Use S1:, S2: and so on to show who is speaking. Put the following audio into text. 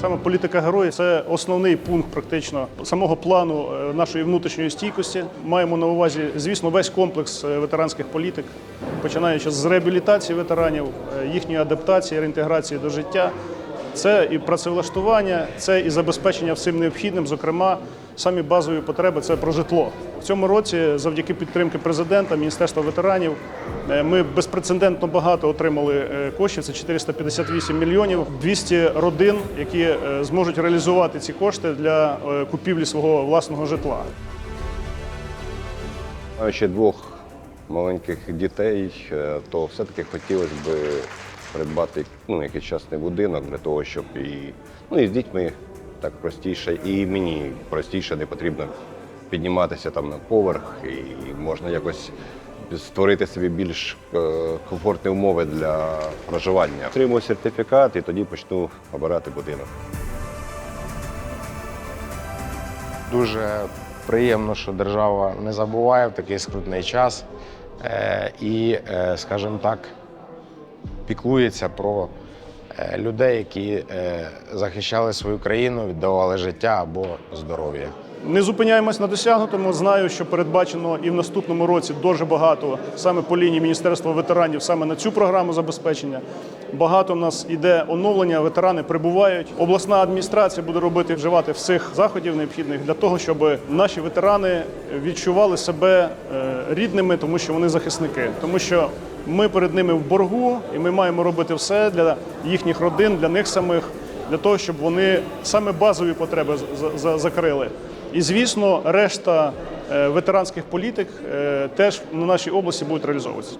S1: Саме політика героїв це основний пункт практично самого плану е, нашої внутрішньої стійкості. Маємо на увазі, звісно, весь комплекс е, ветеранських політик, починаючи з реабілітації ветеранів, е, їхньої адаптації, реінтеграції до життя. Це і працевлаштування, це і забезпечення всім необхідним, зокрема, самі базові потреби це про житло. В цьому році, завдяки підтримки президента, Міністерства ветеранів, е, ми безпрецедентно багато отримали е, коштів. Це 458 мільйонів, 200 родин, які е, зможуть реалізувати ці кошти для купівлі свого власного житла.
S2: Маючи двох маленьких дітей, то все-таки хотілося б придбати ну, якийсь частний будинок для того, щоб і, ну, і з дітьми так простіше, і мені простіше, не потрібно підніматися там на поверх, і можна якось створити собі більш е, комфортні умови для проживання. Отримую сертифікат і тоді почну обирати будинок.
S3: Дуже приємно, що держава не забуває в такий скрутний час е, і, е, скажімо так, піклується про е, людей, які е, захищали свою країну, віддавали життя або здоров'я.
S1: Не зупиняємось на досягнутому. Знаю, що передбачено і в наступному році дуже багато саме по лінії Міністерства ветеранів, саме на цю програму забезпечення. Багато в нас іде оновлення, ветерани прибувають. Обласна адміністрація буде робити вживати всіх заходів необхідних для того, щоб наші ветерани відчували себе е, рідними, тому що вони захисники, тому що ми перед ними в боргу, і ми маємо робити все для їхніх родин, для них самих, для того, щоб вони саме базові потреби за- за- закрили. І звісно, решта е, ветеранських політик е, теж на нашій області будуть реалізовуватися.